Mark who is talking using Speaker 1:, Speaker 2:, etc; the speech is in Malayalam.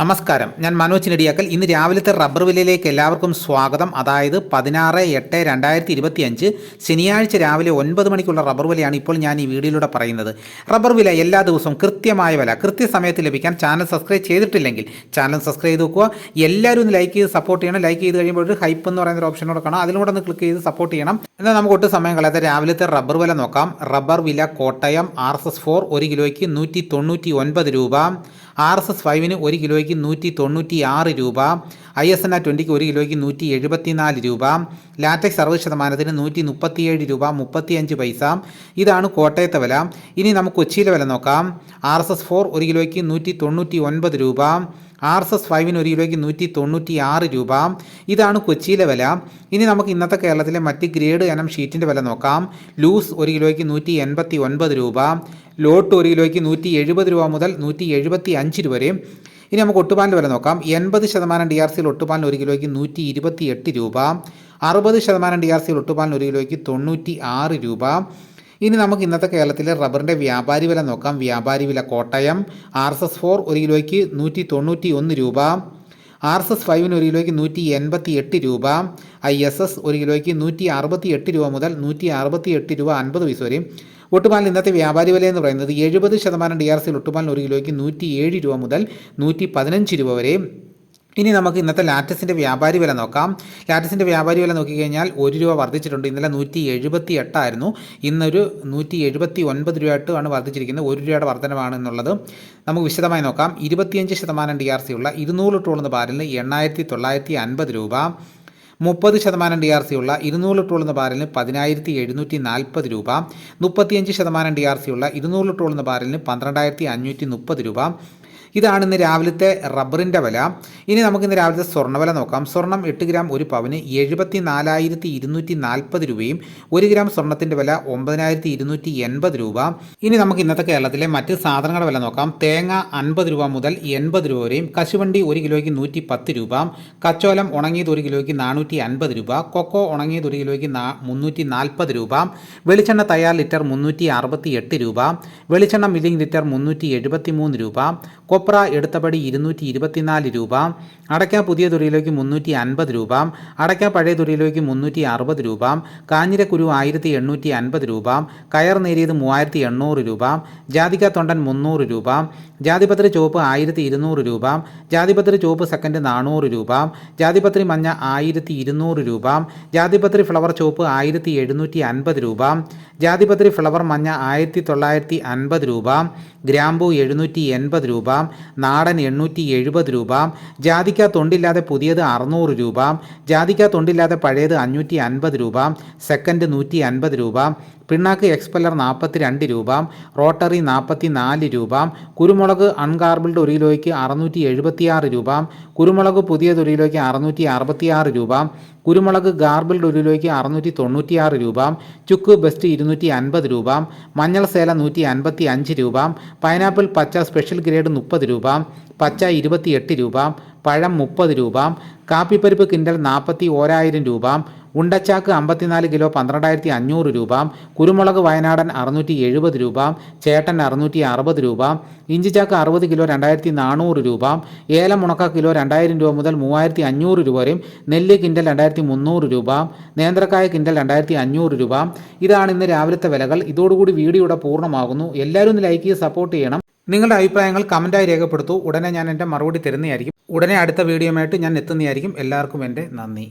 Speaker 1: നമസ്കാരം. ഞാൻ മനോജ് നെടിയാക്കൽ ഇന്ന് രാവിലത്തെ റബ്ബർ വിലയിലേക്ക് എല്ലാവർക്കും സ്വാഗതം. അതായത് പതിനാറ് എട്ട് രണ്ടായിരത്തി ഇരുപത്തി അഞ്ച് ശനിയാഴ്ച രാവിലെ ഒൻപത് മണിക്കുള്ള റബ്ബർ വിലയാണ് ഇപ്പോൾ ഞാൻ ഈ വീഡിയോയിലൂടെ പറയുന്നത്. റബ്ബർ വില എല്ലാ ദിവസവും കൃത്യമായ വില കൃത്യസമയത്ത് ലഭിക്കാൻ ചാനൽ സബ്സ്ക്രൈബ് ചെയ്തിട്ടില്ലെങ്കിൽ ചാനൽ സബ്സ്ക്രൈബ് ചെയ്ത് നോക്കുക എല്ലാവരും ഒന്ന് ലൈക്ക് ചെയ്ത് സപ്പോർട്ട് ചെയ്യണം. ലൈക്ക് ചെയ്ത് കഴിയുമ്പോൾ ഒരു ഹൈപ്പ് എന്ന് പറയുന്ന ഒരു ഓപ്ഷനോട് കാണാം. അതിലൂടെ ഒന്ന് ക്ലിക്ക് ചെയ്ത് സപ്പോർട്ട് ചെയ്യണം. എന്നാൽ നമുക്ക് ഒട്ടും സമയം കളയാതെ രാവിലത്തെ റബ്ബർ വില നോക്കാം. റബ്ബർ വില Kottayam R S S four ഒരു കിലോയ്ക്ക് നൂറ്റി തൊണ്ണൂറ്റി ഒൻപത് രൂപ. ആർ എസ് എസ് ഫൈവിന് ഒരു കിലോയ്ക്ക് നൂറ്റി തൊണ്ണൂറ്റി ആറ് രൂപ ഐ എസ് എൻ ആർ ട്വന്റിക്ക് ഒരു കിലോയ്ക്ക് നൂറ്റി എഴുപത്തിനാല് രൂപ ലാറ്റക്സ് അറുപത് ശതമാനത്തിന് നൂറ്റി മുപ്പത്തിയേഴ് രൂപ മുപ്പത്തിയഞ്ച് പൈസ. ഇതാണ് കോട്ടയത്തെ വില. ഇനി നമുക്ക് കൊച്ചിയിലെ വില നോക്കാം. ആർ എസ് എസ് ഫോർ ഒരു കിലോയ്ക്ക് നൂറ്റി തൊണ്ണൂറ്റി ഒൻപത് രൂപ ആർ എസ് എസ് ഫൈവിന് ഒരു കിലോയ്ക്ക് നൂറ്റി തൊണ്ണൂറ്റി ആറ് രൂപ. ഇതാണ് കൊച്ചിയിലെ വില. ഇനി നമുക്ക് ഇന്നത്തെ കേരളത്തിലെ മറ്റ് ഗ്രേഡ് ഇനം ഷീറ്റിന്റെ വില നോക്കാം. ലൂസ് ഒരു കിലോയ്ക്ക് നൂറ്റി എൺപത്തി ഒൻപത് രൂപ. ലോട്ട് ഒരു കിലോയ്ക്ക് നൂറ്റി എഴുപത് രൂപ മുതൽ നൂറ്റി എഴുപത്തി അഞ്ച് രൂപ വരെ. ഇനി നമുക്ക് ഒട്ടുപാലിന്റെ വില നോക്കാം. എൺപത് ശതമാനം ഡി ആർ സിയിൽ ഒട്ടുപാലിന് ഒരു കിലോയ്ക്ക് നൂറ്റി ഇരുപത്തി എട്ട് രൂപ. അറുപത് ശതമാനം ഡി ആർ സിയിൽ ഒട്ടുപാലിന് ഒരു കിലോയ്ക്ക് തൊണ്ണൂറ്റി ആറ് രൂപ. ഇനി നമുക്ക് ഇന്നത്തെ കേരളത്തിലെ റബ്ബറിന്റെ വ്യാപാരി വില നോക്കാം. വ്യാപാരി വില Kottayam R S S four ഒരു കിലോയ്ക്ക് നൂറ്റി തൊണ്ണൂറ്റി ഒന്ന് രൂപ. ആർ എസ് എസ് ഫൈവിന് ഒരു കിലോയ്ക്ക് നൂറ്റി എൺപത്തി എട്ട് രൂപ. ഐ എസ് എസ് ഒരു കിലോയ്ക്ക് നൂറ്റി അറുപത്തി എട്ട് രൂപ മുതൽ നൂറ്റി അറുപത്തി എട്ട് രൂപ അൻപത് പൈസ വരെയും. ഒട്ടുപാലിൽ ഇന്നത്തെ വ്യാപാരി വില എന്ന് പറയുന്നത് എഴുപത് ശതമാനം ഡി ആർ സിയിൽ ഒട്ടുപാലിന് ഒരു കിലോയ്ക്ക് നൂറ്റി ഏഴ് രൂപ മുതൽ നൂറ്റി പതിനഞ്ച് രൂപ വരെയും. ഇനി നമുക്ക് ഇന്നത്തെ ലാറ്റസിന്റെ വ്യാപാരി വില നോക്കാം. ലാറ്റസിന്റെ വ്യാപാരി വില നോക്കിക്കഴിഞ്ഞാൽ ഒരു രൂപ വർദ്ധിച്ചിട്ടുണ്ട്. ഇന്നലെ നൂറ്റി എഴുപത്തി എട്ടായിരുന്നു ഇന്നൊരു നൂറ്റി എഴുപത്തി ഒൻപത് രൂപയായിട്ട് ആണ് വർദ്ധിച്ചിരിക്കുന്നത്. ഒരു രൂപയുടെ വർധനമാണ് എന്നുള്ളത് നമുക്ക് വിശദമായി നോക്കാം. ഇരുപത്തിയഞ്ച് ശതമാനം ഡി ആർ സി ഉള്ള ഇരുന്നൂറ് ടോളുന്ന ബാരലിന് എണ്ണായിരത്തി തൊള്ളായിരത്തി അൻപത് രൂപ. മുപ്പത് ശതമാനം ഡി ആർ സി ഉള്ള ഇരുന്നൂറ് ലിറ്ററുള്ള ബാരലിന് പതിനായിരത്തി എഴുന്നൂറ്റി നാൽപ്പത് രൂപ. മുപ്പത്തിയഞ്ച് ശതമാനം ഡി ആർ സി ഉള്ള ഇരുന്നൂറ് ലിറ്ററുള്ള ബാരലിന് പന്ത്രണ്ടായിരത്തി അഞ്ഞൂറ്റി മുപ്പത് രൂപ. ഇതാണ് ഇന്ന് രാവിലത്തെ റബ്ബറിന്റെ വില. ഇനി നമുക്ക് ഇന്ന് രാവിലത്തെ സ്വർണവില നോക്കാം. സ്വർണം എട്ട് ഗ്രാം ഒരു പവന് എഴുപത്തി നാലായിരത്തി ഇരുന്നൂറ്റി നാൽപ്പത് രൂപയും ഒരു ഗ്രാം സ്വർണത്തിന്റെ വില ഒമ്പതിനായിരത്തി ഇരുന്നൂറ്റി എൺപത് രൂപ. ഇനി നമുക്ക് ഇന്നത്തെ കേരളത്തിലെ മറ്റ് സാധനങ്ങളുടെ വില നോക്കാം. തേങ്ങ അൻപത് രൂപ മുതൽ എൺപത് രൂപ വരെയും കശുവണ്ടി ഒരു കിലോയ്ക്ക് നൂറ്റി പത്ത് രൂപ. കച്ചോലം ഉണങ്ങിയത് ഒരു കിലോയ്ക്ക് നാനൂറ്റി അൻപത് രൂപ. കൊക്കോ ഉണങ്ങിയത് ഒരു കിലോയ്ക്ക് മുന്നൂറ്റി നാൽപ്പത് രൂപ. വെളിച്ചെണ്ണ തയ്യാർ ലിറ്റർ മുന്നൂറ്റി അറുപത്തി എട്ട് രൂപ. വെളിച്ചെണ്ണ മില്ലിംഗ് ലിറ്റർ മുന്നൂറ്റി എഴുപത്തി മൂന്ന് രൂപ കൊപ്ര എടുത്തപടി ഇരുന്നൂറ്റി ഇരുപത്തിനാല് രൂപ അടയ്ക്ക പുതിയ തുറയിലേക്ക് മുന്നൂറ്റി അൻപത് രൂപ അടയ്ക്ക പഴയ തുറയിലേക്ക് മുന്നൂറ്റി അറുപത് രൂപ കാഞ്ഞിരക്കുരു ആയിരത്തി എണ്ണൂറ്റി അൻപത് രൂപ കയർ നേരിയത് മൂവായിരത്തി എണ്ണൂറ് രൂപ ജാതിക തൊണ്ടൻ മുന്നൂറ് രൂപ ജാതിപത്രി ചുവപ്പ് ആയിരത്തി ഇരുന്നൂറ് രൂപ ജാതിപത്രി ചുവപ്പ് സെക്കൻഡ് നാനൂറ് രൂപ ജാതിപത്രി മഞ്ഞ ആയിരത്തി ഇരുന്നൂറ് രൂപ ജാതിപത്രി ഫ്ലവർ ചുവപ്പ് ആയിരത്തി എഴുന്നൂറ്റി അൻപത് രൂപ ജാതിപത്രി ഫ്ലവർ മഞ്ഞ ആയിരത്തി തൊള്ളായിരത്തി അൻപത് രൂപ ഗ്രാമ്പു എഴുന്നൂറ്റി എൺപത് രൂപ നാടൻ എണ്ണൂറ്റി എഴുപത് രൂപ ജാതിക്ക തൊണ്ടില്ലാതെ പുതിയത് അറുന്നൂറ് രൂപ ജാതിക്ക തൊണ്ടില്ലാതെ പഴയത് അഞ്ഞൂറ്റി അൻപത് രൂപ സെക്കൻഡ് നൂറ്റി അൻപത് രൂപ പിണ്ണാക്ക് എക്സ്പെല്ലർ നാൽപ്പത്തി രണ്ട് രൂപ റോട്ടറി നാൽപ്പത്തി നാല് രൂപ കുരുമുളക് അൺഗാർബിൾഡ് ഒരു കിലോയ്ക്ക് അറുന്നൂറ്റി എഴുപത്തിയാറ് രൂപ കുരുമുളക് പുതിയത് ഒരു കിലോയ്ക്ക് അറുന്നൂറ്റി അറുപത്തിയാറ് രൂപ കുരുമുളക് ഗാർബിൾഡ് ഒരു കിലോയ്ക്ക് അറുന്നൂറ്റി തൊണ്ണൂറ്റിയാറ് രൂപ ചുക്ക് ബെസ്റ്റ് ഇരുന്നൂറ്റി അൻപത് രൂപ മഞ്ഞൾ സേല നൂറ്റി അൻപത്തി അഞ്ച് രൂപ പൈനാപ്പിൾ പച്ച സ്പെഷ്യൽ ഗ്രേഡ് മുപ്പത് രൂപ പച്ച ഇരുപത്തിയെട്ട് രൂപ പഴം മുപ്പത് രൂപ കാപ്പിപ്പരിപ്പ് കിൻഡൽ നാൽപ്പത്തി ഓരായിരം രൂപ ഉണ്ടച്ചാക്ക് അമ്പത്തിനാല് കിലോ പന്ത്രണ്ടായിരത്തി അഞ്ഞൂറ് രൂപ കുരുമുളക് വയനാടൻ അറുന്നൂറ്റി എഴുപത് രൂപ ചേട്ടൻ അറുന്നൂറ്റി അറുപത് രൂപ ഇഞ്ചിച്ചാക്ക് അറുപത് കിലോ രണ്ടായിരത്തി നാനൂറ് രൂപ ഏലം ഉണക്ക കിലോ രണ്ടായിരം രൂപ മുതൽ മൂവായിരത്തി അഞ്ഞൂറ് രൂപ വരെയും നെല്ല് കിൻഡൽ രണ്ടായിരത്തി മുന്നൂറ് രൂപ നേന്ത്രക്കായ കിൻഡൽ രണ്ടായിരത്തി അഞ്ഞൂറ് രൂപ. ഇതാണ് ഇന്ന് രാവിലത്തെ വിലകൾ. ഇതോടുകൂടി വീഡിയോ ഇവിടെ പൂർണമാകുന്നു. എല്ലാവരും ഒന്ന് ലൈക്ക് ചെയ്ത് സപ്പോർട്ട് ചെയ്യണം. നിങ്ങളുടെ അഭിപ്രായങ്ങൾ കമന്റായി രേഖപ്പെടുത്തൂ. ഉടനെ ഞാൻ എന്റെ മറുപടി തരുന്നതായിരിക്കും. ഉടനെ അടുത്ത വീഡിയോയുമായിട്ട് ഞാൻ എത്തുന്നതായിരിക്കും. എല്ലാവർക്കും എന്റെ നന്ദി.